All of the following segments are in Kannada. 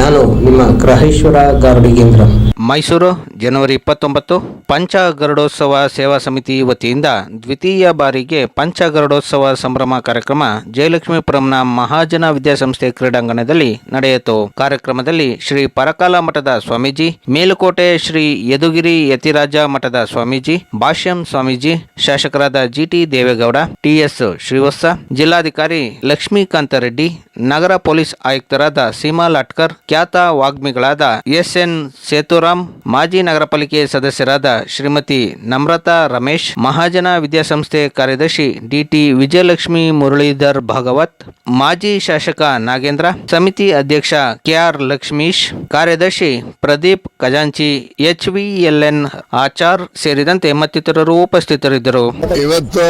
ನಾನು ನಿಮ್ಮ ಗ್ರಹೇಶ್ವರ ಗಾರುಡಿಗೇಂದ್ರ ಮೈಸೂರು, ಜನವರಿ ಇಪ್ಪತ್ತೊಂಬತ್ತು ಪಂಚ ಗರುಡೋತ್ಸವ ಸೇವಾ ಸಮಿತಿ ವತಿಯಿಂದ ದ್ವಿತೀಯ ಬಾರಿಗೆ ಪಂಚ ಗರುಡೋತ್ಸವ ಸಂಭ್ರಮ ಕಾರ್ಯಕ್ರಮ ಜಯಲಕ್ಷ್ಮೀಪುರಂನ ಮಹಾಜನ ವಿದ್ಯಾಸಂಸ್ಥೆ ಕ್ರೀಡಾಂಗಣದಲ್ಲಿ ನಡೆಯಿತು. ಕಾರ್ಯಕ್ರಮದಲ್ಲಿ ಶ್ರೀ ಪರಕಾಲ ಮಠದ ಸ್ವಾಮೀಜಿ, ಮೇಲುಕೋಟೆ ಶ್ರೀ ಯದುಗಿರಿ ಯತಿರಾಜ ಮಠದ ಸ್ವಾಮೀಜಿ, ಭಾಷ್ಯಂ ಸ್ವಾಮೀಜಿ, ಶಾಸಕರಾದ ಜಿಟಿ ದೇವೇಗೌಡ, ಟಿಎಸ್ ಶ್ರೀವತ್ಸ, ಜಿಲ್ಲಾಧಿಕಾರಿ ಲಕ್ಷ್ಮೀಕಾಂತ ರೆಡ್ಡಿ, ನಗರ ಪೊಲೀಸ್ ಆಯುಕ್ತರಾದ ಸೀಮಾ ಲಾಟ್ಕರ್ ಖ್ಯಾತ ವಾಗ್ಮಿಗಳಾದ ಎಸ್ ಎನ್ ಸೇತುರಾಮ್, ಮಾಜಿ ನಗರ ಪಾಲಿಕೆ ಸದಸ್ಯರಾದ ಶ್ರೀಮತಿ ನಮ್ರತಾ ರಮೇಶ್, ಮಹಾಜನ ವಿದ್ಯಾಸಂಸ್ಥೆ ಕಾರ್ಯದರ್ಶಿ ಡಿಟಿ ವಿಜಯಲಕ್ಷ್ಮಿ ಮುರಳೀಧರ್ ಭಾಗವತ್, ಮಾಜಿ ಶಾಸಕ ನಾಗೇಂದ್ರ, ಸಮಿತಿ ಅಧ್ಯಕ್ಷ ಕೆಆರ್ ಲಕ್ಷ್ಮೀಶ್, ಕಾರ್ಯದರ್ಶಿ ಪ್ರದೀಪ್ ಖಜಾಂಚಿ, H V L N Achar ಸೇರಿದಂತೆ ಮತ್ತಿತರರು ಉಪಸ್ಥಿತರಿದ್ದರು. ಇವತ್ತು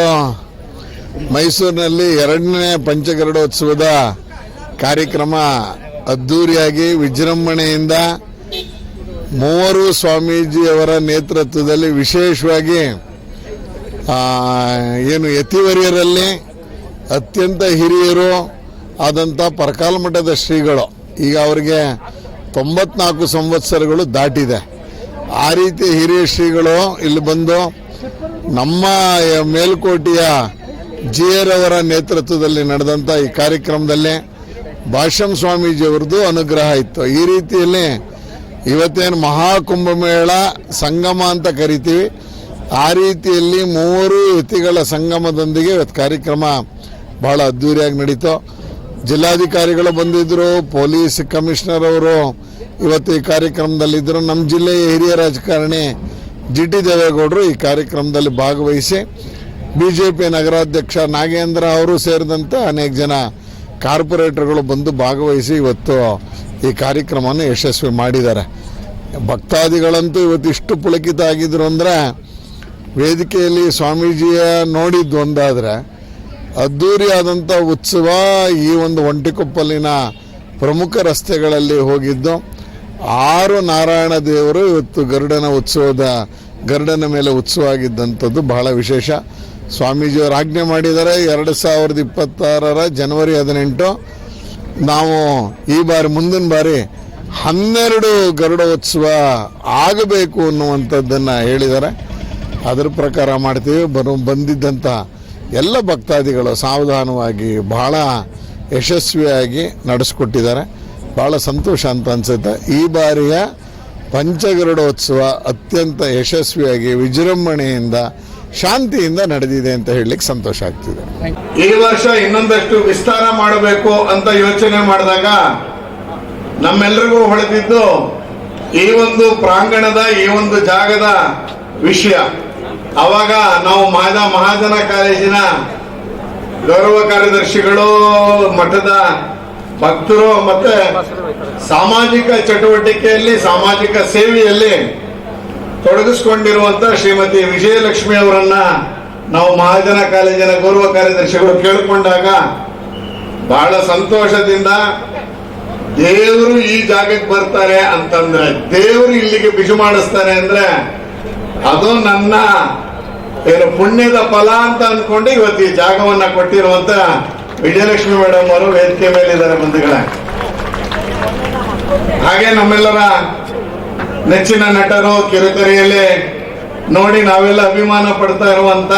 ಮೈಸೂರಿನಲ್ಲಿ ಎರಡನೇ ಪಂಚಗರುಡೋತ್ಸವದ ಕಾರ್ಯಕ್ರಮ ಅದ್ಧೂರಿಯಾಗಿ ವಿಜೃಂಭಣೆಯಿಂದ ಮೂವರು ಸ್ವಾಮೀಜಿಯವರ ನೇತೃತ್ವದಲ್ಲಿ ವಿಶೇಷವಾಗಿ ಏನು ಯತಿವರಿಯರಲ್ಲಿ ಅತ್ಯಂತ ಹಿರಿಯರು ಆದಂಥ ಪರಕಾಲ ಮಠದ ಶ್ರೀಗಳು. ಈಗ ಅವರಿಗೆ ತೊಂಬತ್ನಾಲ್ಕು ಸಂವತ್ಸರಗಳು ದಾಟಿದೆ. ಆ ರೀತಿ ಹಿರಿಯ ಶ್ರೀಗಳು ಇಲ್ಲಿ ಬಂದು ನಮ್ಮ ಮೇಲ್ಕೋಟೆಯ ಜಿಯರವರ ನೇತೃತ್ವದಲ್ಲಿ ನಡೆದಂಥ ಈ ಕಾರ್ಯಕ್ರಮದಲ್ಲಿ ಭಾಷ್ಯಂ ಸ್ವಾಮೀಜಿಯವ್ರದ್ದು ಅನುಗ್ರಹ ಇತ್ತು. ಈ ರೀತಿಯಲ್ಲಿ ಇವತ್ತೇನು ಮಹಾಕುಂಭಮೇಳ ಸಂಗಮ ಅಂತ ಕರಿತೀವಿ. ಆ ರೀತಿಯಲ್ಲಿ ಮೂರು ಯತಿಗಳ ಸಂಗಮದೊಂದಿಗೆ ಇವತ್ತು ಕಾರ್ಯಕ್ರಮ ಬಹಳ ಅದ್ಧೂರಿಯಾಗಿ ನಡೀತು. ಜಿಲ್ಲಾಧಿಕಾರಿಗಳು ಬಂದಿದ್ದರು ಪೊಲೀಸ್ ಕಮಿಷನರ್ ಅವರು ಇವತ್ತು ಈ ಕಾರ್ಯಕ್ರಮದಲ್ಲಿದ್ದರು. ನಮ್ಮ ಜಿಲ್ಲೆಯ ಹಿರಿಯ ರಾಜಕಾರಣಿ ಜಿ ಟಿ ದೇವೇಗೌಡರು ಈ ಕಾರ್ಯಕ್ರಮದಲ್ಲಿ ಭಾಗವಹಿಸಿ ಬಿ ಜೆ ಪಿ ನಗರಾಧ್ಯಕ್ಷ ನಾಗೇಂದ್ರ ಅವರು ಸೇರಿದಂತೆ ಅನೇಕ ಜನ ಕಾರ್ಪೊರೇಟರ್ಗಳು ಬಂದು ಭಾಗವಹಿಸಿ ಇವತ್ತು ಈ ಕಾರ್ಯಕ್ರಮವನ್ನು ಯಶಸ್ವಿ ಮಾಡಿದ್ದಾರೆ. ಭಕ್ತಾದಿಗಳಂತೂ ಇವತ್ತು ಇಷ್ಟು ಪುಳಕಿತ ಆಗಿದ್ರು ಅಂದರೆ ವೇದಿಕೆಯಲ್ಲಿ ಸ್ವಾಮೀಜಿಯ ನೋಡಿದ್ದು ಒಂದಾದರೆ ಅದ್ಧೂರಿಯಾದಂಥ ಉತ್ಸವ ಈ ಒಂದು ಒಂಟಿಕೊಪ್ಪಲಿನ ಪ್ರಮುಖ ರಸ್ತೆಗಳಲ್ಲಿ ಹೋಗಿದ್ದು. ಆರು ನಾರಾಯಣ ದೇವರು ಇವತ್ತು ಗರುಡನ ಉತ್ಸವದ ಗರುಡನ ಮೇಲೆ ಉತ್ಸವ ಆಗಿದ್ದಂಥದ್ದು ಬಹಳ ವಿಶೇಷ. ಸ್ವಾಮೀಜಿಯವರು ಆಜ್ಞೆ ಮಾಡಿದ್ದಾರೆ, ಎರಡು ಸಾವಿರದ ಇಪ್ಪತ್ತಾರರ ಜನವರಿ ಹದಿನೆಂಟು. ನಾವು ಈ ಬಾರಿ, ಮುಂದಿನ ಬಾರಿ ಹನ್ನೆರಡು ಗರುಡೋತ್ಸವ ಆಗಬೇಕು ಅನ್ನುವಂಥದ್ದನ್ನು ಹೇಳಿದ್ದಾರೆ. ಅದರ ಪ್ರಕಾರ ಮಾಡ್ತೀವಿ. ಬರು ಬಂದಿದ್ದಂಥ ಎಲ್ಲ ಭಕ್ತಾದಿಗಳು ಸಾವಧಾನವಾಗಿ, ಬಹಳ ಯಶಸ್ವಿಯಾಗಿ ನಡೆಸ್ಕೊಟ್ಟಿದ್ದಾರೆ. ಭಾಳ ಸಂತೋಷ ಅಂತ ಅನಿಸುತ್ತೆ. ಈ ಬಾರಿಯ ಪಂಚಗರುಡೋತ್ಸವ ಅತ್ಯಂತ ಯಶಸ್ವಿಯಾಗಿ ವಿಜೃಂಭಣೆಯಿಂದ ಶಾಂತಿಯಿಂದ ನಡೆದಿದೆ ಅಂತ ಹೇಳಲಿಕ್ಕೆ ಸಂತೋಷ ಆಗ್ತಿದೆ. ಈ ವರ್ಷ ಇನ್ನೊಂದಷ್ಟು ವಿಸ್ತಾರ ಮಾಡಬೇಕು ಅಂತ ಯೋಚನೆ ಮಾಡಿದಾಗ ನಮ್ಮೆಲ್ಲರಿಗೂ ಹೊಳೆದಿದ್ದು ಈ ಒಂದು ಪ್ರಾಂಗಣದ, ಈ ಒಂದು ಜಾಗದ ವಿಷಯ. ಅವಾಗ ನಾವು ಮಾದ ಮಹಾಜನ ಕಾಲೇಜಿನ ಗೌರವ ಕಾರ್ಯದರ್ಶಿಗಳು, ಮಠದ ಭಕ್ತರು ಮತ್ತೆ ಸಾಮಾಜಿಕ ಚಟುವಟಿಕೆಯಲ್ಲಿ, ಸಾಮಾಜಿಕ ಸೇವೆಯಲ್ಲಿ ತೊಡಗಿಸಿಕೊಂಡಿರುವಂತ ಶ್ರೀಮತಿ ವಿಜಯಲಕ್ಷ್ಮಿ ಅವರನ್ನ ನಾವು ಮಹಾಜನ ಕಾಲೇಜಿನ ಗೌರವ ಕಾರ್ಯದರ್ಶಿಗಳು ಕೇಳಿಕೊಂಡಾಗ ಬಹಳ ಸಂತೋಷದಿಂದ ದೇವರು ಈ ಜಾಗಕ್ಕೆ ಬರ್ತಾರೆ ಅಂತಂದ್ರೆ ದೇವರು ಇಲ್ಲಿಗೆ ಬಿಜು ಮಾಡಿಸ್ತಾರೆ ಅಂದ್ರೆ ಅದು ನನ್ನ ಏನು ಪುಣ್ಯದ ಫಲ ಅಂತ ಅನ್ಕೊಂಡು ಇವತ್ತು ಈ ಜಾಗವನ್ನ ಕೊಟ್ಟಿರುವಂತ ವಿಜಯಲಕ್ಷ್ಮಿ ಮೇಡಮ್ ಅವರು ವೇದಿಕೆ ಮೇಲಿದ್ದಾರೆ ಬಂಧುಗಳೇ. ಹಾಗೆ ನಮ್ಮೆಲ್ಲರ ನೆಚ್ಚಿನ ನಟರು ಕಿರುತೆರೆಯಲ್ಲಿ ನೋಡಿ ನಾವೆಲ್ಲ ಅಭಿಮಾನ ಪಡ್ತಾ ಇರುವಂತ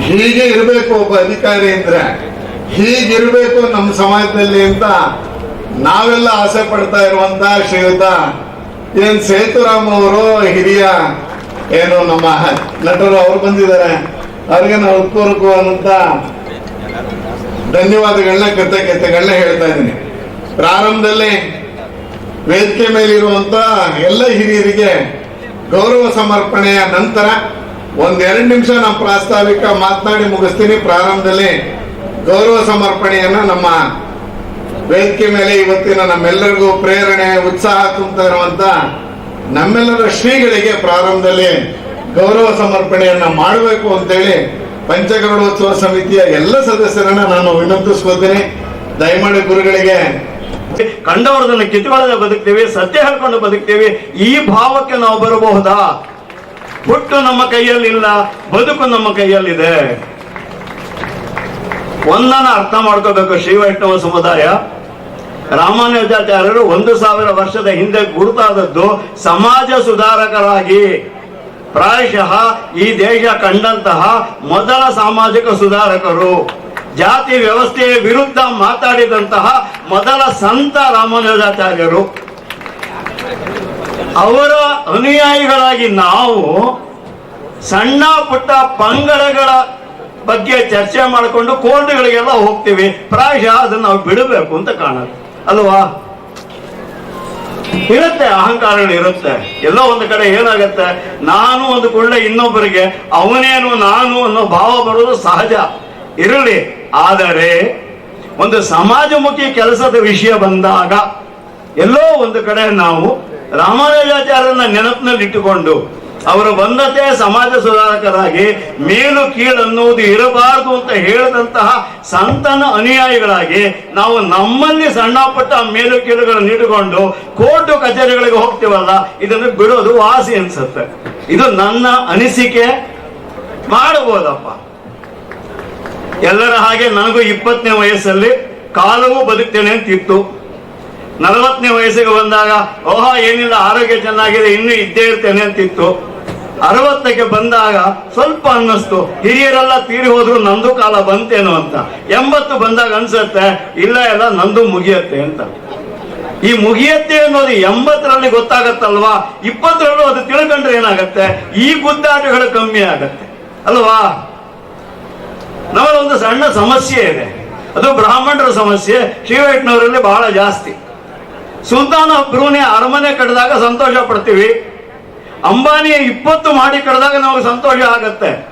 ಹೀಗೆ ಇರಬೇಕು ಒಬ್ಬ ಅಧಿಕಾರಿ ಅಂದ್ರೆ, ಹೀಗಿರ್ಬೇಕು ನಮ್ಮ ಸಮಾಜದಲ್ಲಿ ಅಂತ ನಾವೆಲ್ಲ ಆಸೆ ಪಡ್ತಾ ಇರುವಂತ ಶ್ರೀಯುತ ಏನ್ ಸೇತುರಾಮ್ ಅವರು ಹಿರಿಯ ಏನು ನಮ್ಮ ನಟರು ಅವ್ರು ಬಂದಿದ್ದಾರೆ. ಅವ್ರಿಗೆ ನಾವು ಹೃತ್ಪೂರ್ವಕವಾದಂತ ಧನ್ಯವಾದಗಳನ್ನ ಕೃತಜ್ಞತೆಗಳನ್ನ ಹೇಳ್ತಾ ಇದ್ದೀನಿ. ಪ್ರಾರಂಭದಲ್ಲಿ ವೇದಿಕೆ ಮೇಲಿರುವಂತ ಎಲ್ಲ ಹಿರಿಯರಿಗೆ ಗೌರವ ಸಮರ್ಪಣೆಯ ನಂತರ ಒಂದೆರಡು ನಿಮಿಷ ನಮ್ಮ ಪ್ರಾಸ್ತಾವಿಕ ಮಾತನಾಡಿ ಮುಗಿಸ್ತೀನಿ. ಪ್ರಾರಂಭದಲ್ಲಿ ಗೌರವ ಸಮರ್ಪಣೆಯನ್ನ ನಮ್ಮ ವೇದಿಕೆ ಮೇಲೆ ಇವತ್ತಿನ ನಮ್ಮೆಲ್ಲರಿಗೂ ಪ್ರೇರಣೆ, ಉತ್ಸಾಹ ತುಂಬುತ್ತಾ ಇರುವಂತ ನಮ್ಮೆಲ್ಲರ ಶ್ರೀಗಳಿಗೆ ಪ್ರಾರಂಭದಲ್ಲಿ ಗೌರವ ಸಮರ್ಪಣೆಯನ್ನ ಮಾಡಬೇಕು ಅಂತೇಳಿ ಪಂಚಗರುಡೋತ್ಸವ ಸಮಿತಿಯ ಎಲ್ಲ ಸದಸ್ಯರನ್ನ ನಾನು ವಿನಂತಿಸ್ಕೊತೀನಿ ದಯಮಾಡಿ ಗುರುಗಳಿಗೆ ಕಂಡವರದನ್ನು ಕಿತ್ತುಕೊಳ್ಳದೆ ಬದುಕ್ತೇವೆ, ಸತ್ಯ ಹೇಳ್ಕೊಂಡು ಬದುಕ್ತೇವೆ, ಈ ಭಾವಕ್ಕೆ ನಾವು ಬರಬಹುದಾ? ಹುಟ್ಟು ನಮ್ಮ ಕೈಯಲ್ಲಿಲ್ಲ, ಬದುಕು ನಮ್ಮ ಕೈಯಲ್ಲಿದೆ. ಒಂದನ್ನ ಅರ್ಥ ಮಾಡ್ಕೋಬೇಕು, ಶ್ರೀ ವೈಷ್ಣವ ಸಮುದಾಯ. ರಾಮಾನುಜಾಚಾರ್ಯರು ಒಂದು ಸಾವಿರ ವರ್ಷದ ಹಿಂದೆ ಗುರುತಾದದ್ದು, ಸಮಾಜ ಸುಧಾರಕರಾಗಿ. ಪ್ರಾಯಶಃ ಈ ದೇಶ ಕಂಡಂತಹ ಮೊದಲ ಸಾಮಾಜಿಕ ಸುಧಾರಕರು. ಜಾತಿ ವ್ಯವಸ್ಥೆಯ ವಿರುದ್ಧ ಮಾತಾಡಿದಂತಹ ಮೊದಲ ಸಂತ ರಾಮಾನುಜಾಚಾರ್ಯರು. ಅವರ ಅನುಯಾಯಿಗಳಾಗಿ ನಾವು ಸಣ್ಣ ಪುಟ್ಟ ಪಂಗಡಗಳ ಬಗ್ಗೆ ಚರ್ಚೆ ಮಾಡಿಕೊಂಡು ಕೋರ್ಟ್ಗಳಿಗೆಲ್ಲ ಹೋಗ್ತೀವಿ. ಪ್ರಾಯಶಃ ಅದನ್ನು ನಾವು ಬಿಡಬೇಕು ಅಂತ ಕಾಣುತ್ತೆ ಅಲ್ವಾ? ಇರುತ್ತೆ ಅಹಂಕಾರ ಇರುತ್ತೆ. ಎಲ್ಲೋ ಒಂದು ಕಡೆ ಏನಾಗುತ್ತೆ? ನಾನು ಒಂದು ಕೂಡಲೇ ಇನ್ನೊಬ್ಬರಿಗೆ, ಅವನೇನು ನಾನು ಅನ್ನೋ ಭಾವ ಬರೋದು ಸಹಜ. ಇರಲಿ. ಆದರೆ ಒಂದು ಸಮಾಜಮುಖಿ ಕೆಲಸದ ವಿಷಯ ಬಂದಾಗ ಎಲ್ಲೋ ಒಂದು ಕಡೆ ನಾವು ರಾಮಾನುಜಾಚಾರ್ಯನ ನೆನಪಿನಲ್ಲಿ ಇಟ್ಟುಕೊಂಡು ಅವರು ಬಂದತೆ ಸಮಾಜ ಸುಧಾರಕರಾಗಿ ಮೇಲು ಕೀಳು ಅನ್ನುವುದು ಇರಬಾರದು ಅಂತ ಹೇಳಿದಂತಹ ಸಂತನ ಅನುಯಾಯಿಗಳಾಗಿ ನಾವು ನಮ್ಮಲ್ಲಿ ಸಣ್ಣ ಪುಟ್ಟ ಮೇಲು ಕೀಳುಗಳನ್ನು ಇಟ್ಟುಕೊಂಡು ಕೋರ್ಟು ಕಚೇರಿಗಳಿಗೆ ಹೋಗ್ತೀವಲ್ಲ, ಇದನ್ನು ಬಿಡೋದು ವಾಸಿ ಅನ್ಸುತ್ತೆ. ಇದು ನನ್ನ ಅನಿಸಿಕೆ. ಮಾಡಬಹುದಪ್ಪ. ಎಲ್ಲರ ಹಾಗೆ ನನಗೂ ಇಪ್ಪತ್ತನೇ ವಯಸ್ಸಲ್ಲಿ ಕಾಲವೂ ಬದುಕ್ತೇನೆ ಅಂತಿತ್ತು. ನಲವತ್ತನೇ ವಯಸ್ಸಿಗೆ ಬಂದಾಗ, ಓಹ, ಏನಿಲ್ಲ, ಆರೋಗ್ಯ ಚೆನ್ನಾಗಿದೆ, ಇನ್ನೂ ಇದ್ದೇ ಇರ್ತೇನೆ ಅಂತಿತ್ತು. ಅರವತ್ತಕ್ಕೆ ಬಂದಾಗ ಸ್ವಲ್ಪ ಅನ್ನಿಸ್ತು. ಹಿರಿಯರೆಲ್ಲ ತೀರಿ ಹೋದ್ರು ನಂದು ಕಾಲ ಬಂತೇನೋ ಅಂತ. ಎಂಬತ್ತು ಬಂದಾಗ ಅನ್ಸತ್ತೆ, ಇಲ್ಲ, ಎಲ್ಲ ನಂದು ಮುಗಿಯತ್ತೆ ಅಂತ. ಈ ಮುಗಿಯತ್ತೆ ಅನ್ನೋದು ಎಂಬತ್ತರಲ್ಲಿ ಗೊತ್ತಾಗತ್ತಲ್ವಾ? ಇಪ್ಪತ್ತರಲ್ಲೂ ಅದು ತಿಳ್ಕೊಂಡ್ರೆ ಏನಾಗತ್ತೆ? ಈ ಗುದ್ದಾಟಗಳು ಕಮ್ಮಿ ಆಗತ್ತೆ. ಅಲ್ವಾ? ನಮ್ಮಲ್ಲೊಂದು ಸಣ್ಣ ಸಮಸ್ಯೆ ಇದೆ. ಅದು ಬ್ರಾಹ್ಮಣರ ಸಮಸ್ಯೆ. ಶ್ರೀವೈಟ್ನವರಲ್ಲಿ ಬಹಳ ಜಾಸ್ತಿ. ಸುಲ್ತಾನ ಬ್ರೂನೆ ಅರಮನೆ ಕಟ್ಟಿದಾಗ ಸಂತೋಷ ಪಡ್ತೀವಿ. ಅಂಬಾನಿಯ ಇಪ್ಪತ್ತು ಮಾಡಿ ಕಟ್ಟಿದಾಗ ನಮಗೆ ಸಂತೋಷ ಆಗತ್ತೆ.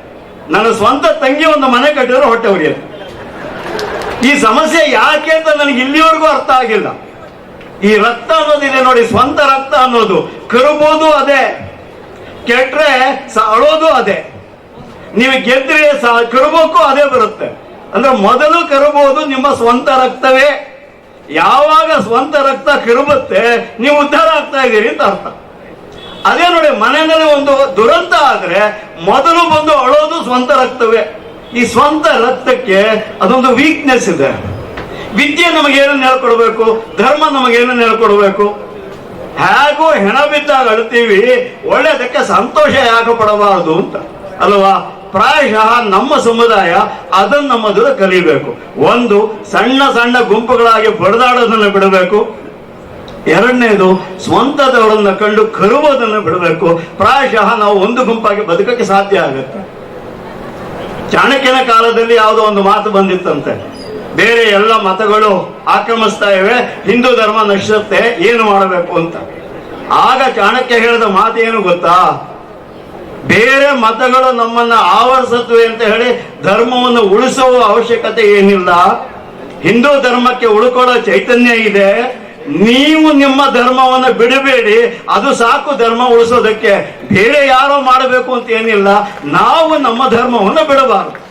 ನನ್ನ ಸ್ವಂತ ತಂಗಿ ಒಂದು ಮನೆ ಕಟ್ಟಿದ್ರೆ ಹೊಟ್ಟೆ ಉರಿಯುತ್ತೆ ಈ ಸಮಸ್ಯೆ ಯಾಕೆ ಅಂತ ನನಗೆ ಇಲ್ಲಿವರೆಗೂ ಅರ್ಥ ಆಗಿಲ್ಲ. ಈ ರಕ್ತ ಅನ್ನೋದಿದೆ ನೋಡಿ, ಸ್ವಂತ ರಕ್ತ ಅನ್ನೋದು. ಕರುಬೋದು ಅದೇ. ಕೆಟ್ರೆ ಅಳೋದು ಅದೇ. ನೀವು ಗೆದ್ರೆ ಸಹ ಕರುಬೋಕು ಅದೇ ಬರುತ್ತೆ. ಅಂದ್ರೆ ಮೊದಲು ಕರುಬೋದು ನಿಮ್ಮ ಸ್ವಂತ ರಕ್ತವೇ. ಯಾವಾಗ ಸ್ವಂತ ರಕ್ತ ಕರುಬುತ್ತೆ, ನೀವು ಉದ್ಧಾರ ಆಗ್ತಾ ಇದ್ದೀರಿ ಅಂತ ಅರ್ಥ. ಅದೇ ನೋಡಿ, ಮನೆಯಲ್ಲಿ ಒಂದು ದುರಂತ ಆದ್ರೆ ಮೊದಲು ಬಂದು ಅಳೋದು ಸ್ವಂತ ರಕ್ತವೇ. ಈ ಸ್ವಂತ ರಕ್ತಕ್ಕೆ ಅದೊಂದು ವೀಕ್ನೆಸ್ ಇದೆ. ವಿದ್ಯೆ ನಮಗೇನನ್ನು ಹೇಳ್ಕೊಡ್ಬೇಕು? ಧರ್ಮ ನಮಗೇನನ್ನು ಹೇಳ್ಕೊಡ್ಬೇಕು? ಹೇಗೂ ಹೆಣ ಬಿದ್ದಾಗ ಅಳ್ತೀವಿ, ಒಳ್ಳೆದಕ್ಕೆ ಸಂತೋಷ ಯಾಕೆ ಪಡಬಾರದು ಅಂತ. ಅಲ್ವಾ? ಪ್ರಾಯಶಃ ನಮ್ಮ ಸಮುದಾಯ ಅದನ್ನ ಮೊದಲು ಕಲಿಬೇಕು. ಒಂದು, ಸಣ್ಣ ಸಣ್ಣ ಗುಂಪುಗಳಾಗಿ ಬಡದಾಡೋದನ್ನು ಬಿಡಬೇಕು. ಎರಡನೇದು, ಸ್ವಂತದವರನ್ನ ಕಂಡು ಕರುವುದನ್ನು ಬಿಡಬೇಕು. ಪ್ರಾಯಶಃ ನಾವು ಒಂದು ಗುಂಪಾಗಿ ಬದುಕಕ್ಕೆ ಸಾಧ್ಯ ಆಗುತ್ತೆ. ಚಾಣಕ್ಯನ ಕಾಲದಲ್ಲಿ ಯಾವುದೋ ಒಂದು ಮಾತು ಬಂದಿತ್ತಂತೆ. ಬೇರೆ ಎಲ್ಲ ಮತಗಳು ಆಕ್ರಮಿಸ್ತಾ ಇವೆ, ಹಿಂದೂ ಧರ್ಮ ನಶಿಸುತ್ತೆ, ಏನು ಮಾಡಬೇಕು ಅಂತ. ಆಗ ಚಾಣಕ್ಯ ಹೇಳಿದ ಮಾತು ಏನು ಗೊತ್ತಾ? ಬೇರೆ ಮತಗಳು ನಮ್ಮನ್ನ ಆವರಿಸುತ್ತವೆ ಅಂತ ಹೇಳಿ ಧರ್ಮವನ್ನು ಉಳಿಸುವ ಅವಶ್ಯಕತೆ ಏನಿಲ್ಲ. ಹಿಂದೂ ಧರ್ಮಕ್ಕೆ ಉಳ್ಕೊಳ್ಳೋ ಚೈತನ್ಯ ಇದೆ. ನೀವು ನಿಮ್ಮ ಧರ್ಮವನ್ನು ಬಿಡಬೇಡಿ. ಅದು ಸಾಕು ಧರ್ಮ ಉಳಿಸೋದಕ್ಕೆ. ಬೇರೆ ಯಾರೋ ಮಾಡಬೇಕು ಅಂತ ಏನಿಲ್ಲ. ನಾವು ನಮ್ಮ ಧರ್ಮವನ್ನು ಬಿಡಬಾರದು.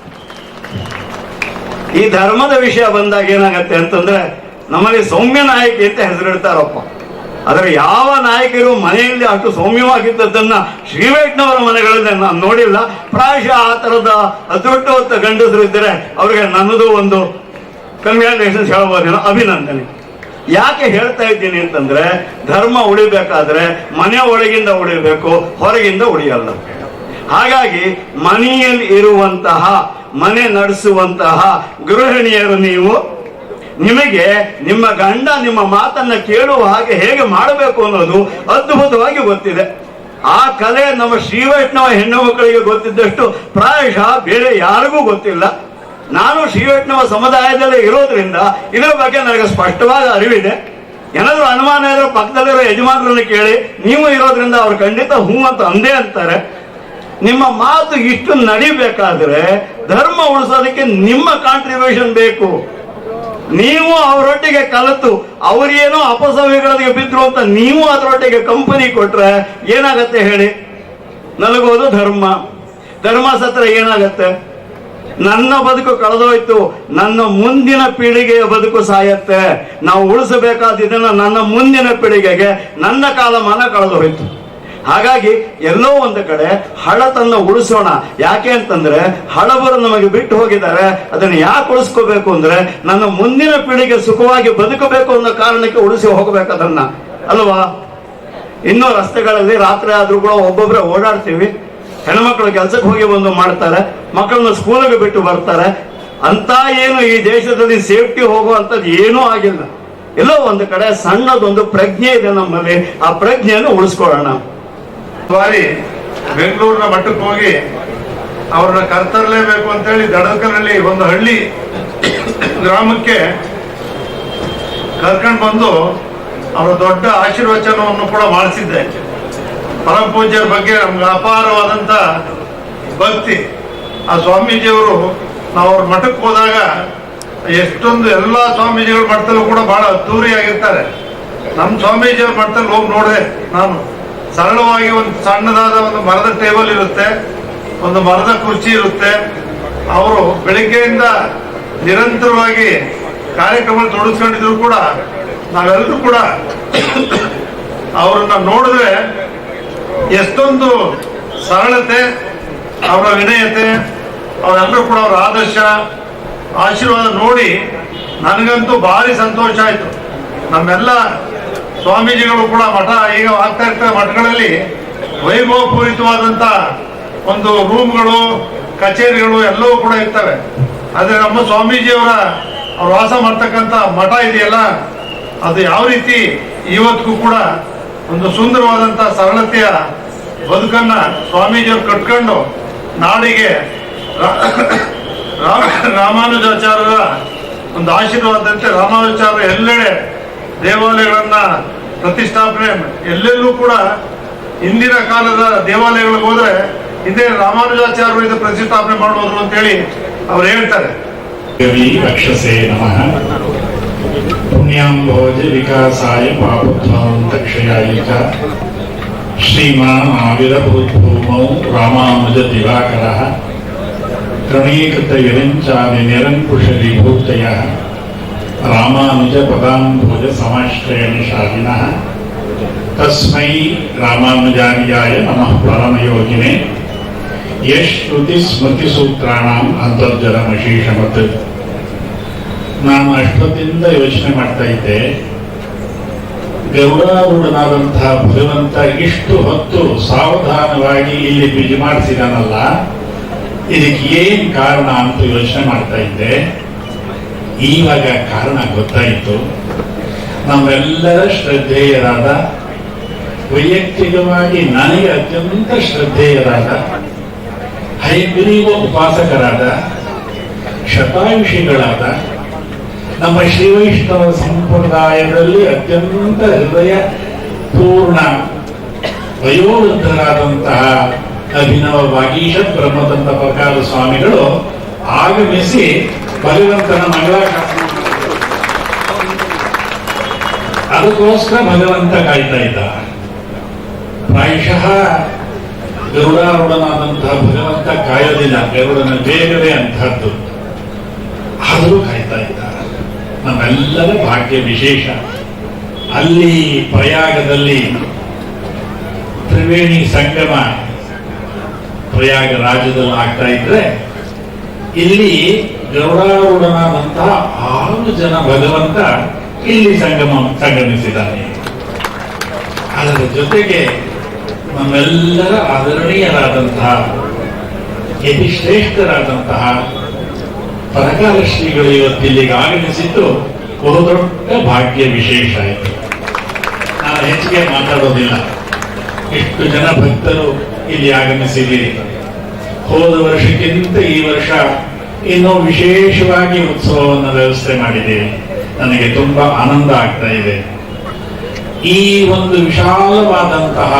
ಈ ಧರ್ಮದ ವಿಷಯ ಬಂದಾಗ ಏನಾಗತ್ತೆ ಅಂತಂದ್ರೆ ನಮ್ಮಲ್ಲಿ ಸೌಮ್ಯ ನಾಯಕಿ ಅಂತ ಹೆಸರಿಡ್ತಾರಪ್ಪ. ಆದರೆ ಯಾವ ನಾಯಕರು ಮನೆಯಲ್ಲಿ ಅಷ್ಟು ಸೌಮ್ಯವಾಗಿದ್ದದ್ದನ್ನ ಶ್ರೀವೈಷ್ಣವರ ಮನೆಗಳಲ್ಲಿ ನಾನು ನೋಡಿಲ್ಲ. ಪ್ರಾಯಶಃ ಆ ತರದ ಅದೃಷ್ಟವಂತ ಗಂಡಸರು ಇದ್ದರೆ ಅವರಿಗೆ ನನ್ನದು ಒಂದು ಕಂಗ್ರ್ಯಾಚುಲೇಷನ್ಸ್ ಹೇಳಬಹುದು ಅಭಿನಂದನೆ. ಯಾಕೆ ಹೇಳ್ತಾ ಇದ್ದೀನಿ ಅಂತಂದ್ರೆ, ಧರ್ಮ ಉಳಿಬೇಕಾದ್ರೆ ಮನೆ ಒಳಗಿಂದ ಉಳಿಬೇಕು, ಹೊರಗಿಂದ ಉಳಿಯಲ್ಲ. ಹಾಗಾಗಿ ಮನೆಯಲ್ಲಿ ಇರುವಂತಹ, ಮನೆ ನಡೆಸುವಂತಹ ಗೃಹಿಣಿಯರು ನೀವು ನಿಮಗೆ ನಿಮ್ಮ ಗಂಡ ನಿಮ್ಮ ಮಾತನ್ನ ಕೇಳುವ ಹಾಗೆ ಹೇಗೆ ಮಾಡಬೇಕು ಅನ್ನೋದು ಅದ್ಭುತವಾಗಿ ಗೊತ್ತಿದೆ. ಆ ಕಲೆ ನಮ್ಮ ಶ್ರೀವೈಷ್ಣವ ಹೆಣ್ಣು ಮಕ್ಕಳಿಗೆ ಗೊತ್ತಿದ್ದಷ್ಟು ಪ್ರಾಯಶಃ ಬೇರೆ ಯಾರಿಗೂ ಗೊತ್ತಿಲ್ಲ. ನಾನು ಶ್ರೀ ವೈಷ್ಣವ ಸಮುದಾಯದಲ್ಲೇ ಇರೋದ್ರಿಂದ ಇದರ ಬಗ್ಗೆ ನನಗೆ ಸ್ಪಷ್ಟವಾದ ಅರಿವಿದೆ. ಏನಾದ್ರೂ ಅನುಮಾನ ಇದ್ರೆ ಪಕ್ಕದಲ್ಲಿರೋ ಯಜಮಾನರನ್ನು ಕೇಳಿ, ನೀವು ಇರೋದ್ರಿಂದ ಅವ್ರು ಖಂಡಿತ ಹೂ ಅಂತ ಅಂದೇ ಅಂತಾರೆ. ನಿಮ್ಮ ಮಾತು ಇಷ್ಟು ನಡಿಬೇಕಾದ್ರೆ ಧರ್ಮ ಉಳಿಸೋದಕ್ಕೆ ನಿಮ್ಮ ಕಾಂಟ್ರಿಬ್ಯೂಷನ್ ಬೇಕು. ನೀವು ಅವರೊಟ್ಟಿಗೆ ಕಲಿತು, ಅವ್ರೇನೋ ಅಪಸವ್ಯಗಳಿಗೆ ಬಿದ್ರು ಅಂತ ನೀವು ಅದರೊಟ್ಟಿಗೆ ಕಂಪನಿ ಕೊಟ್ರೆ ಏನಾಗತ್ತೆ ಹೇಳಿ? ನಲಗೋದು ಧರ್ಮ. ಧರ್ಮ ಸತ್ರ ಏನಾಗತ್ತೆ? ನನ್ನ ಬದುಕು ಕಳೆದೋಯ್ತು, ನನ್ನ ಮುಂದಿನ ಪೀಳಿಗೆಯ ಬದುಕು ಸಾಯತ್ತೆ. ನಾವು ಉಳಿಸಬೇಕಾದ ಇದನ್ನ ನನ್ನ ಮುಂದಿನ ಪೀಳಿಗೆಗೆ ನನ್ನ ಕಾಲಮಾನ ಕಳೆದು ಹೋಯ್ತು ಹಾಗಾಗಿ ಎಲ್ಲೋ ಒಂದು ಕಡೆ ಹಳತನ್ನ ಉಳಿಸೋಣ. ಯಾಕೆ ಅಂತಂದ್ರೆ ಹಳಬರು ನಮಗೆ ಬಿಟ್ಟು ಹೋಗಿದ್ದಾರೆ. ಅದನ್ನು ಯಾಕೆ ಉಳಿಸ್ಕೋಬೇಕು ಅಂದ್ರೆ ನನ್ನ ಮುಂದಿನ ಪೀಳಿಗೆ ಸುಖವಾಗಿ ಬದುಕಬೇಕು ಅನ್ನೋ ಕಾರಣಕ್ಕೆ ಉಳಿಸಿ ಹೋಗಬೇಕು ಅದನ್ನ. ಅಲ್ವಾ? ಇನ್ನೂ ರಸ್ತೆಗಳಲ್ಲಿ ರಾತ್ರಿ ಆದ್ರೂ ಕೂಡ ಒಬ್ಬೊಬ್ಬರೇ ಓಡಾಡ್ತೀವಿ. ಹೆಣ್ಮಕ್ಳು ಕೆಲ್ಸಕ್ಕೆ ಹೋಗಿ ಬಂದು ಮಾಡ್ತಾರೆ. ಮಕ್ಕಳನ್ನ ಸ್ಕೂಲಿಗೆ ಬಿಟ್ಟು ಬರ್ತಾರೆ. ಅಂತ ಏನು ಈ ದೇಶದಲ್ಲಿ ಸೇಫ್ಟಿ ಹೋಗುವಂಥದ್ದು ಏನೂ ಆಗಿಲ್ಲ. ಎಲ್ಲೋ ಒಂದು ಕಡೆ ಸಣ್ಣದೊಂದು ಪ್ರಜ್ಞೆ ಇದೆ ನಮ್ಮಲ್ಲಿ. ಆ ಪ್ರಜ್ಞೆಯನ್ನು ಉಳಿಸ್ಕೊಳ್ಳೋಣ. ಬಾರಿ ಬೆಂಗಳೂರಿನ ಮಟ್ಟಕ್ಕೆ ಹೋಗಿ ಅವ್ರನ್ನ ಕರ್ತರಲೇಬೇಕು ಅಂತೇಳಿ ದಡದಕನಹಳ್ಳಿ ಒಂದು ಹಳ್ಳಿ ಗ್ರಾಮಕ್ಕೆ ಕರ್ಕೊಂಡು ಬಂದು ಅವರ ದೊಡ್ಡ ಆಶೀರ್ವಚನವನ್ನು ಕೂಡ ಮಾಡಿಸಿದ್ದೆ. ಪರಮ ಪೂಜ್ಯರ ಬಗ್ಗೆ ನಮ್ಗೆ ಅಪಾರವಾದಂತ ಭಕ್ತಿ. ಆ ಸ್ವಾಮೀಜಿಯವರು ನಾವು ಅವ್ರ ಮಠಕ್ಕೆ ಹೋದಾಗ ಎಷ್ಟೊಂದು ಎಲ್ಲ ಸ್ವಾಮೀಜಿಗಳ ಮಠದಲ್ಲೂ ಕೂಡ ಬಹಳ ಅದ್ದೂರಿಯಾಗಿರ್ತಾರೆ. ನಮ್ಮ ಸ್ವಾಮೀಜಿಯವ್ರ ಮಠದಲ್ಲಿ ಹೋಗಿ ನೋಡಿದೆ ನಾನು. ಸರಳವಾಗಿ ಒಂದು ಸಣ್ಣದಾದ ಒಂದು ಮರದ ಟೇಬಲ್ ಇರುತ್ತೆ, ಒಂದು ಮರದ ಕುರ್ಚಿ ಇರುತ್ತೆ. ಅವರು ಬೆಳಿಗ್ಗೆಯಿಂದ ನಿರಂತರವಾಗಿ ಕಾರ್ಯಕ್ರಮ ತೊಡಗಿಸ್ಕೊಂಡಿದ್ರು ಕೂಡ ನಾವೆಲ್ಲರೂ ಕೂಡ ಅವರನ್ನ ನೋಡಿದ್ರೆ ಎಷ್ಟೊಂದು ಸರಳತೆ, ಅವರ ವಿನಯತೆ, ಅವರೆಲ್ಲರೂ ಕೂಡ ಅವರ ಆದರ್ಶ, ಆಶೀರ್ವಾದ ನೋಡಿ ನನಗಂತೂ ಭಾರಿ ಸಂತೋಷ ಆಯಿತು. ನಮ್ಮೆಲ್ಲ ಸ್ವಾಮೀಜಿಗಳು ಕೂಡ ಮಠ ಈಗ ಆಗ್ತಾ ಇರ್ತಾರೆ ಮಠಗಳಲ್ಲಿ ವೈಭವಪೂರಿತವಾದಂತ ಒಂದು ರೂಮ್ಗಳು, ಕಚೇರಿಗಳು ಎಲ್ಲವೂ ಕೂಡ ಇರ್ತವೆ. ಆದರೆ ನಮ್ಮ ಸ್ವಾಮೀಜಿಯವರ ಅವ್ರು ವಾಸ ಮಾಡ್ತಕ್ಕಂಥ ಮಠ ಇದೆಯಲ್ಲ, ಅದು ಯಾವ ರೀತಿ ಇವತ್ತಿಗೂ ಕೂಡ ಒಂದು ಸುಂದರವಾದಂಥ ಸರಳತೆಯ ಬದುಕನ್ನ ಸ್ವಾಮೀಜಿಯವರು ಕಟ್ಕೊಂಡು ನಾಡಿಗೆ ರಾಮ- ರಾಮಾನುಜಾಚಾರ್ಯರ ಒಂದು ಆಶೀರ್ವಾದಂತೆ ರಾಮಾನುಜಾಚಾರ್ಯ ಎಲ್ಲೆಡೆ ದೇವಾಲಯಗಳನ್ನ ಪ್ರತಿಷ್ಠಾಪನೆ ಎಲ್ಲೆಲ್ಲೂ ಕೂಡ ಹಿಂದಿನ ಕಾಲದ ದೇವಾಲಯಗಳಿಗೆ ಹೋದ್ರೆ ಹಿಂದೆ ರಾಮಾನುಜಾಚಾರ್ಯರು ಇದು ಪ್ರತಿಷ್ಠಾಪನೆ ಮಾಡುವುದು ಅಂತೇಳಿ ಅವ್ರು ಹೇಳ್ತಾರೆ. ರಕ್ಷಸೇ ನಮಃ. ಪುಣ್ಯಾಂಭೋಜ ವಿಕಾಸಾಯ ಪಾಪಧ್ವಾಂತಕ್ಷಯಾಯ ಚ. ಶ್ರೀಮಾನ್ ಭೂಮೌ ರಾಮಾನುಜ ದಿವಾಕರ. ಕ್ರಮೀಕೃತ ವಿರಂಚಾದಿ ನಿರಂಕುಶಲಿ ವಿಭೂತಯ. ರಾಮಾನುಜ ಪದಾಂಭೋಜ ಸಮಾಶ್ರಯಣ ಶಾಲಿನ ತಸ್ಮೈ ರಾಮಾನುಜಾರ್ಯಾಯ ನಮಃ ಪರಮಯೋಗಿನೇ ಯಶ್ರುತಿ ಸ್ಮೃತಿ ಸೂತ್ರಾಣಂ ಅಂತರ್ಜಲಮಶೀಷಮತ್ ನಾನು ಅಷ್ಟೊತ್ತಿಂದ ಯೋಚನೆ ಮಾಡ್ತಾ ಇದ್ದೆ। ಗೌಡಾರೂಢನಾದಂತಹ ಭಗವಂತ ಇಷ್ಟು ಹೊತ್ತು ಸಾವಧಾನವಾಗಿ ಇಲ್ಲಿ ಬಿಜಿ ಮಾಡಿಸಿದಾನಲ್ಲ, ಇದಕ್ಕೆ ಏನ್ ಕಾರಣ ಅಂತ ಯೋಚನೆ ಮಾಡ್ತಾ ಇದ್ದೆ. ಈವಾಗ ಕಾರಣ ಗೊತ್ತಾಯಿತು. ನಮ್ಮೆಲ್ಲರ ಶ್ರದ್ಧೇಯರಾದ, ವೈಯಕ್ತಿಕವಾಗಿ ನನಗೆ ಅತ್ಯಂತ ಶ್ರದ್ಧೇಯರಾದ, ಹೈಗ್ರೀವ ಉಪಾಸಕರಾದ, ಶತಾಯುಷಿಗಳಾದ, ನಮ್ಮ ಶ್ರೀ ವೈಷ್ಣವ ಸಂಪ್ರದಾಯದಲ್ಲಿ ಅತ್ಯಂತ ಹೃದಯ ಪೂರ್ಣ, ವಯೋವೃದ್ಧರಾದಂತಹ ಅಭಿನವ ವಾಗೀಶ ಬ್ರಹ್ಮದಂತ ಪ್ರಕಾರ ಸ್ವಾಮಿಗಳು ಆಗಮಿಸಿ ಭಗವಂತನ ಮಂಗಳ ಅದಕ್ಕೋಸ್ಕರ ಭಗವಂತ ಕಾಯ್ತಾ ಇದ್ದ ಪ್ರಾಯಶಃ ಗರುಡಾರೂಢನಾದಂತಹ ಭಗವಂತ ಕಾಯೋದಿಲ್ಲ. ಗರುಡನ ಬೇಗವೇ ಅಂತಹದ್ದು ಆದರೂ ಕಾಯ್ತಾ ಇದ್ದ ನಮ್ಮೆಲ್ಲರ ಭಾಗ್ಯ ವಿಶೇಷ. ಅಲ್ಲಿ ಪ್ರಯಾಗದಲ್ಲಿ ತ್ರಿವೇಣಿ ಸಂಗಮ ಪ್ರಯಾಗ ರಾಜ್ಯದಲ್ಲಿ ಆಗ್ತಾ ಇದ್ರೆ ಇಲ್ಲಿ ಗೌರಾರೂಢನಾದಂತಹ ಆರು ಜನ ಭಗವಂತ ಇಲ್ಲಿ ಸಂಗಮ, ಸಂಗಮಿಸಿದ್ದಾನೆ. ಅದರ ಜೊತೆಗೆ ನಮ್ಮೆಲ್ಲರ ಆದರಣೀಯರಾದಂತಹ ಯತಿಶ್ರೇಷ್ಠರಾದಂತಹ ಪರಕಾಲ ಶ್ರೀಗಳು ಇವತ್ತು ಇಲ್ಲಿಗೆ ಆಗಮಿಸಿದ್ದು ಬಹುದೊಡ್ಡ ಭಾಗ್ಯ ವಿಶೇಷ ಆಯಿತು ನಾನು ಹೆಚ್ಚಿಗೆ ಮಾತಾಡೋದಿಲ್ಲ. ಎಷ್ಟು ಜನ ಭಕ್ತರು ಇಲ್ಲಿ ಆಗಮಿಸಿದ್ದೀರಿ. ಹೋದ ವರ್ಷಕ್ಕಿಂತ ಈ ವರ್ಷ ಇನ್ನೂ ವಿಶೇಷವಾಗಿ ಉತ್ಸವವನ್ನು ವ್ಯವಸ್ಥೆ ಮಾಡಿದ್ದೇವೆ ನನಗೆ ತುಂಬಾ ಆನಂದ ಆಗ್ತಾ ಇದೆ. ಈ ಒಂದು ವಿಶಾಲವಾದಂತಹ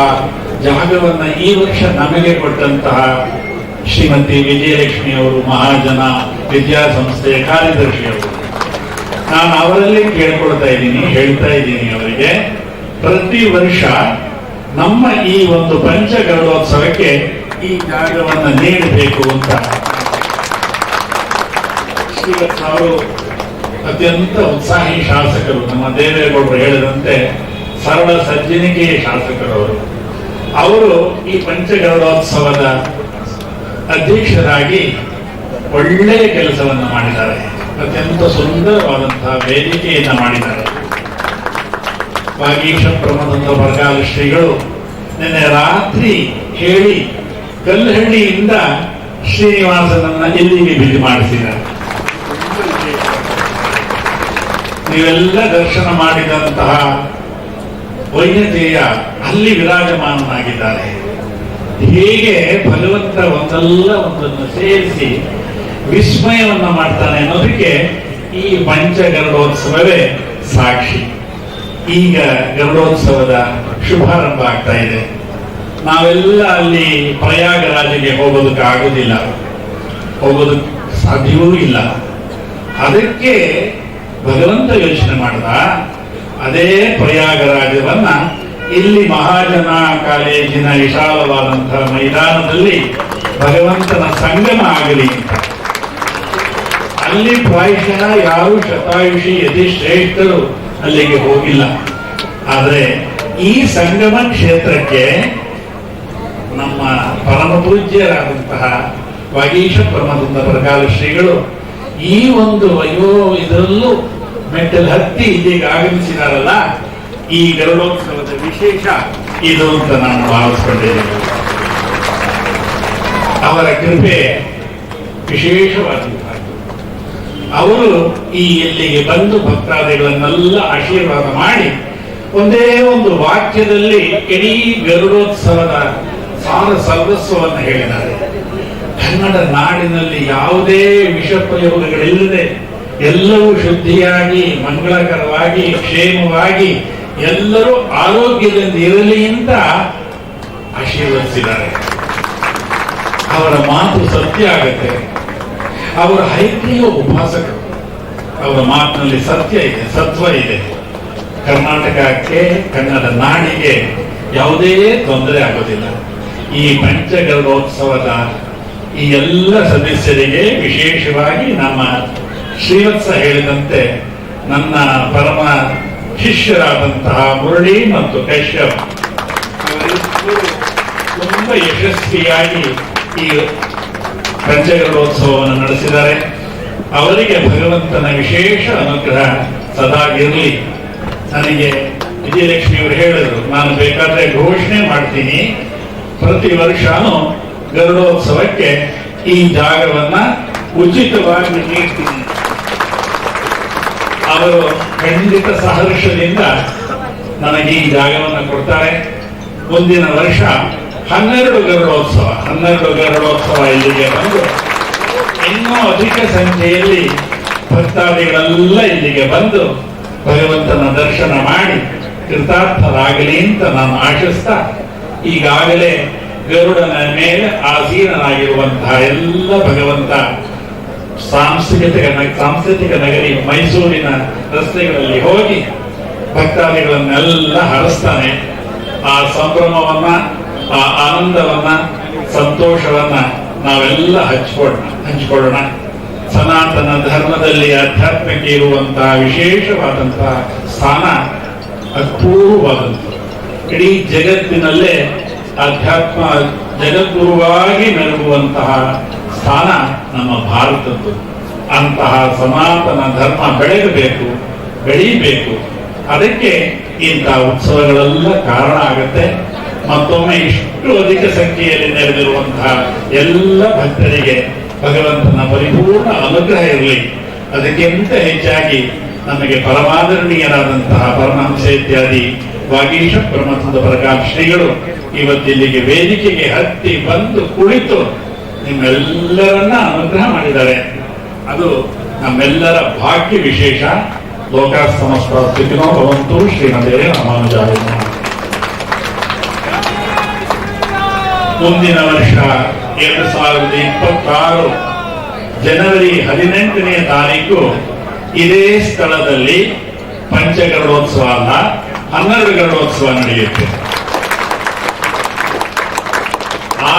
ಜಾಗವನ್ನ ಈ ವರ್ಷ ನಮಗೆ ಕೊಟ್ಟಂತಹ ಶ್ರೀಮತಿ ವಿಜಯಲಕ್ಷ್ಮಿ ಅವರು ಮಹಾಜನ ವಿದ್ಯಾಸಂಸ್ಥೆಯ ಕಾರ್ಯದರ್ಶಿಯವರು. ನಾನು ಅವರಲ್ಲಿ ಕೇಳ್ಕೊಳ್ತಾ ಇದ್ದೀನಿ, ಹೇಳ್ತಾ ಇದ್ದೀನಿ ಅವರಿಗೆ. ಪ್ರತಿ ವರ್ಷ ನಮ್ಮ ಈ ಒಂದು ಪಂಚಗರುಡೋತ್ಸವಕ್ಕೆ ಈ ಜಾಗವನ್ನು ನೀಡಬೇಕು ಅಂತ. ಶ್ರೀವತ್ಸ ಅವರು ಅತ್ಯಂತ ಉತ್ಸಾಹಿ ಶಾಸಕರು. ನಮ್ಮ ದೇವೇಗೌಡರು ಹೇಳಿದಂತೆ ಸರಳ ಸಜ್ಜನಿಕೆಯ ಶಾಸಕರು ಅವರು. ಅವರು ಈ ಪಂಚಗರುಡೋತ್ಸವದ ಅಧ್ಯಕ್ಷರಾಗಿ ಒಳ್ಳೆಯ ಕೆಲಸವನ್ನು ಮಾಡಿದ್ದಾರೆ. ಅತ್ಯಂತ ಸುಂದರವಾದಂತಹ ವೇದಿಕೆಯನ್ನು ಮಾಡಿದ್ದಾರೆ. ವಾಗೀಶ ಪ್ರಮದಂತ ಬರಗಾಲ ಶ್ರೀಗಳು ನಿನ್ನೆ ರಾತ್ರಿ ಹೇಳಿ ಕಲ್ಲಹಳ್ಳಿಯಿಂದ ಶ್ರೀನಿವಾಸನನ್ನ ಎಲ್ಲಿಗೆ ಭೇಟಿ ಮಾಡಿಸಿದ್ದಾರೆ ನೀವೆಲ್ಲ ದರ್ಶನ ಮಾಡಿದಂತಹ ವೈದ್ಯತೆಯ ಅಲ್ಲಿ ವಿರಾಜಮಾನನಾಗಿದ್ದಾರೆ. ಹೇಗೆ ಭಗವಂತ ಒಂದಲ್ಲ ಒಂದನ್ನು ಸೇರಿಸಿ ವಿಸ್ಮಯವನ್ನ ಮಾಡ್ತಾನೆ ಅನ್ನೋದಕ್ಕೆ ಈ ಪಂಚ ಗರುಡೋತ್ಸವವೇ ಸಾಕ್ಷಿ. ಈಗ ಗರುಡೋತ್ಸವದ ಶುಭಾರಂಭ ಆಗ್ತಾ ಇದೆ. ನಾವೆಲ್ಲ ಅಲ್ಲಿ ಪ್ರಯಾಗರಾಜಿಗೆ ಹೋಗೋದಕ್ಕೆ ಆಗೋದಿಲ್ಲ. ಹೋಗೋದಕ್ಕೆ ಸಾಧ್ಯವೂ ಇಲ್ಲ. ಅದಕ್ಕೆ ಭಗವಂತ ಯೋಚನೆ ಮಾಡಿದ, ಅದೇ ಪ್ರಯಾಗರಾಜವನ್ನ ಇಲ್ಲಿ ಮಹಾಜನ ಕಾಲೇಜಿನ ವಿಶಾಲವಾದಂತಹ ಮೈದಾನದಲ್ಲಿ ಭಗವಂತನ ಸಂಗಮ ಆಗಲಿ ಅಲ್ಲಿ ಪ್ರಾಯಶಃ ಯಾರು ಶತಾಯುಷಿ ಯತಿ ಶ್ರೇಷ್ಠರು ಅಲ್ಲಿಗೆ ಹೋಗಿಲ್ಲ. ಆದರೆ ಈ ಸಂಗಮ ಕ್ಷೇತ್ರಕ್ಕೆ ನಮ್ಮ ಪರಮ ಪೂಜ್ಯರಾದಂತಹ ವಾಗೀಶ ಪರಮದಿಂದ ಪ್ರಕಾಲ ಶ್ರೀಗಳು ಈ ಒಂದು ಅಯ್ಯೋ ಇದರಲ್ಲೂ ಮೆಟ್ಟಲು ಹತ್ತಿ ಇದೀಗ ಆಗಮಿಸಿದಾರಲ್ಲ, ಈ ಗರುಡೋತ್ಸವದ ವಿಶೇಷ ಇದು ಅಂತ ನಾನು ಭಾವಿಸ್ಕೊಂಡಿದ್ದೇನೆ. ಅವರ ಕೃಪೆ ವಿಶೇಷವಾದ ಅವರು ಈ ಎಲ್ಲಿಗೆ ಬಂದು ಭಕ್ತಾದಿಗಳನ್ನೆಲ್ಲ ಆಶೀರ್ವಾದ ಮಾಡಿ ಒಂದೇ ಒಂದು ವಾಕ್ಯದಲ್ಲಿ ಇಡೀ ಗರುಡೋತ್ಸವದ ಸಾರ ಸರ್ವಸ್ವವನ್ನು ಹೇಳಿದ್ದಾರೆ. ಕನ್ನಡ ನಾಡಿನಲ್ಲಿ ಯಾವುದೇ ವಿಷ ಪ್ರಯೋಗಗಳಿಲ್ಲದೆ ಎಲ್ಲವೂ ಶುದ್ಧಿಯಾಗಿ, ಮಂಗಳಕರವಾಗಿ, ಕ್ಷೇಮವಾಗಿ ಎಲ್ಲರೂ ಆರೋಗ್ಯದಿಂದ ಇರಲಿ ಅಂತ ಆಶೀರ್ವದಿಸಿದ್ದಾರೆ. ಅವರ ಮಾತು ಸತ್ಯ ಆಗತ್ತೆ. ಅವರ ಹೈಗ್ರೀವ ಉಪಾಸಕರು ಅವರ ಮಾತಿನಲ್ಲಿ ಸತ್ಯ ಇದೆ, ಸತ್ವ ಇದೆ. ಕರ್ನಾಟಕಕ್ಕೆ, ಕನ್ನಡ ನಾಡಿಗೆ ಯಾವುದೇ ತೊಂದರೆ ಆಗೋದಿಲ್ಲ. ಈ ಪಂಚಗರುಡೋತ್ಸವದ ಈ ಎಲ್ಲ ಸದಸ್ಯರಿಗೆ ವಿಶೇಷವಾಗಿ ನಮ್ಮ ಶ್ರೀವತ್ಸ ಹೇಳಿದಂತೆ ನನ್ನ ಪರಮ ಶಿಷ್ಯರಾದಂತಹ ಮುರಳಿ ಮತ್ತು ಕಶ್ಯಪ್ ತುಂಬಾ ಯಶಸ್ವಿಯಾಗಿ ಈ ಪಂಚಗರುಡೋತ್ಸವವನ್ನು ನಡೆಸಿದ್ದಾರೆ. ಅವರಿಗೆ ಭಗವಂತನ ವಿಶೇಷ ಅನುಗ್ರಹ ಸದಾ ಇರಲಿ. ನನಗೆ ವಿಜಯಲಕ್ಷ್ಮಿ ಅವರು ಹೇಳಿದರು, ನಾನು ಬೇಕಾದ್ರೆ ಘೋಷಣೆ ಮಾಡ್ತೀನಿ. ಪ್ರತಿ ವರ್ಷನೂ ಗರುಡೋತ್ಸವಕ್ಕೆ ಈ ಜಾಗವನ್ನ ಉಚಿತವಾಗಿ ನೀಡ್ತೀನಿ. ಅವರು ಖಂಡಿತ ಸಹರ್ಷದಿಂದ ನನಗೆ ಈ ಜಾಗವನ್ನು ಕೊಡ್ತಾರೆ. ಮುಂದಿನ ವರ್ಷ ಹನ್ನೆರಡು ಗರುಡೋತ್ಸವ ಹನ್ನೆರಡು ಗರುಡೋತ್ಸವ ಇಲ್ಲಿಗೆ ಬಂದು ಇನ್ನೂ ಅಧಿಕ ಸಂಖ್ಯೆಯಲ್ಲಿ ಭಕ್ತಾದಿಗಳೆಲ್ಲ ಇಲ್ಲಿಗೆ ಬಂದು ಭಗವಂತನ ದರ್ಶನ ಮಾಡಿ ಕೃತಾರ್ಥರಾಗಲಿ ಅಂತ ನಾನು ಆಶಿಸ್ತಾ ಈಗಾಗಲೇ ಗರುಡನ ಮೇಲೆ ಆಸೀನನಾಗಿರುವಂತಹ ಎಲ್ಲ ಭಗವಂತ ಸಾಂಸ್ಕೃತಿಕ ಸಾಂಸ್ಕೃತಿಕ ನಗರಿ ಮೈಸೂರಿನ ರಸ್ತೆಗಳಲ್ಲಿ ಹೋಗಿ ಭಕ್ತಾದಿಗಳನ್ನೆಲ್ಲ ಹರಸ್ತಾನೆ. ಆ ಸಂಭ್ರಮವನ್ನ, ಆ ಆನಂದವನ್ನ, ಸಂತೋಷವನ್ನ ನಾವೆಲ್ಲ ಹಂಚ್ಕೊಳ್ಳೋಣ ಹಂಚಿಕೊಳ್ಳೋಣ. ಸನಾತನ ಧರ್ಮದಲ್ಲಿ ಅಧ್ಯಾತ್ಮಕ್ಕೆ ಇರುವಂತಹ ವಿಶೇಷವಾದಂತಹ ಸ್ಥಾನ ಅಪೂರ್ವವಾದಂಥದ್ದು. ಇಡೀ ಜಗತ್ತಿನಲ್ಲೇ ಅಧ್ಯಾತ್ಮ ಜಗದ್ಗುರುವಾಗಿ ಮೆರಗುವಂತಹ ಸ್ಥಾನ ನಮ್ಮ ಭಾರತದ್ದು. ಅಂತಹ ಸನಾತನ ಧರ್ಮ ಬೆಳೆಯಬೇಕು, ಬೆಳೀಬೇಕು. ಅದಕ್ಕೆ ಇಂತಹ ಉತ್ಸವಗಳೆಲ್ಲ ಕಾರಣ ಆಗುತ್ತೆ. ಮತ್ತೊಮ್ಮೆ ಇಷ್ಟು ಅಧಿಕ ಸಂಖ್ಯೆಯಲ್ಲಿ ನೆರೆದಿರುವಂತಹ ಎಲ್ಲ ಭಕ್ತರಿಗೆ ಭಗವಂತನ ಪರಿಪೂರ್ಣ ಅನುಗ್ರಹ ಇರಲಿ. ಅದಕ್ಕಿಂತ ಹೆಚ್ಚಾಗಿ ನಮಗೆ ಪರಮಾದರಣೀಯರಾದಂತಹ ಪರಮಹಂಸ ಇತ್ಯಾದಿ ವಾಗೀಶ ಬ್ರಹ್ಮತಂದ ಪ್ರಕಾಶ ಶ್ರೀಗಳು ಇವತ್ತಿಲ್ಲಿಗೆ ವೇದಿಕೆಗೆ ಹತ್ತಿ ಬಂದು ಕುಳಿತು ನಿಮ್ಮೆಲ್ಲರನ್ನ ಅನುಗ್ರಹ ಮಾಡಿದ್ದಾರೆ ಅದು ನಮ್ಮೆಲ್ಲರ ಭಾಗ್ಯ ವಿಶೇಷ ಲೋಕ ಸಮಸ್ತ ಭವಂತು ಶ್ರೀಮಂತೇ ರಾಮಾನುಜಾಯ. ಮುಂದಿನ ವರ್ಷ ಎರಡು ಸಾವಿರದ ಇಪ್ಪತ್ತಾರು ಜನವರಿ ಹದಿನೆಂಟನೇ ತಾರೀಕು ಇದೇ ಸ್ಥಳದಲ್ಲಿ ಪಂಚಗರಣೋತ್ಸವ ಹನ್ನೆರಡು ಗರುಡೋತ್ಸವ ನಡೆಯುತ್ತೆ.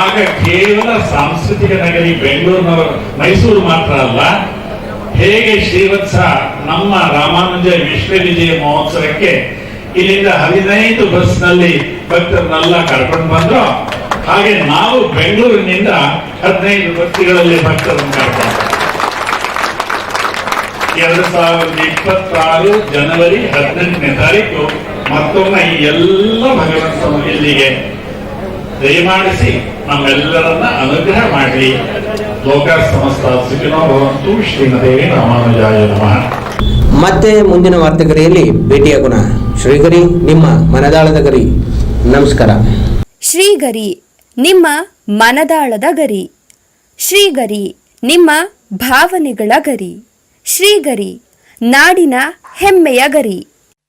ಆಗ ಕೇವಲ ಸಾಂಸ್ಕೃತಿಕ ನಗರಿ ಬೆಂಗಳೂರಿನವರು, ಮೈಸೂರು ಮಾತ್ರ ಅಲ್ಲ, ಹೇಗೆ ಶ್ರೀವತ್ಸ ನಮ್ಮ ರಾಮಾನುಜ ವಿಶ್ವ ವಿಜಯ ಮಹೋತ್ಸವಕ್ಕೆ ಇಲ್ಲಿಂದ ಹದಿನೈದು ಬಸ್ನಲ್ಲಿ ಭಕ್ತರನ್ನೆಲ್ಲ ಕರ್ಕೊಂಡು ಬಂದ್ರು, ಹಾಗೆ ನಾವು ಬೆಂಗಳೂರಿನಿಂದ ಹದಿನೈದು ಬಸ್ಗಳಲ್ಲಿ ಭಕ್ತರನ್ನು ಕರ್ಕೊಂಡು ಎರಡು ಸಾವಿರದ ಇಪ್ಪತ್ತಾರು ಜನವರಿ ಹದಿನೆಂಟನೇ ತಾರೀಕು ಮತ್ತೊಮ್ಮೆ ಈ ಎಲ್ಲ ಭಗವಂತನು ಇಲ್ಲಿಗೆ ದಯಮಾಡಿಸಿ ನಮ್ಮೆಲ್ಲರನ್ನ ಅನುಗ್ರಹ ಮಾಡಿ. ಲೋಕ ಸಮಸ್ತ ಸುಖಿನೋ ಭವಂತು ಶ್ರೀಮದೇ ರಾಮಾನುಜಾಯ ನಮಃ. ಮತ್ತೆ ಮುಂದಿನ ವಾರ್ತೆಗರಿಯಲ್ಲಿ ಭೇಟಿಯಾಗೋಣ ಶ್ರೀಗರಿ ನಿಮ್ಮ ಮನದಾಳದ ಗರಿ. ನಮಸ್ಕಾರ. ಶ್ರೀಗರಿ ನಿಮ್ಮ ಮನದಾಳದ ಗರಿ. ಶ್ರೀಗರಿ ನಿಮ್ಮ ಭಾವನೆಗಳ ಗರಿ. ಶ್ರೀಗರಿ ನಾಡಿನ ಹೆಮ್ಮೆಯ ಗರಿ.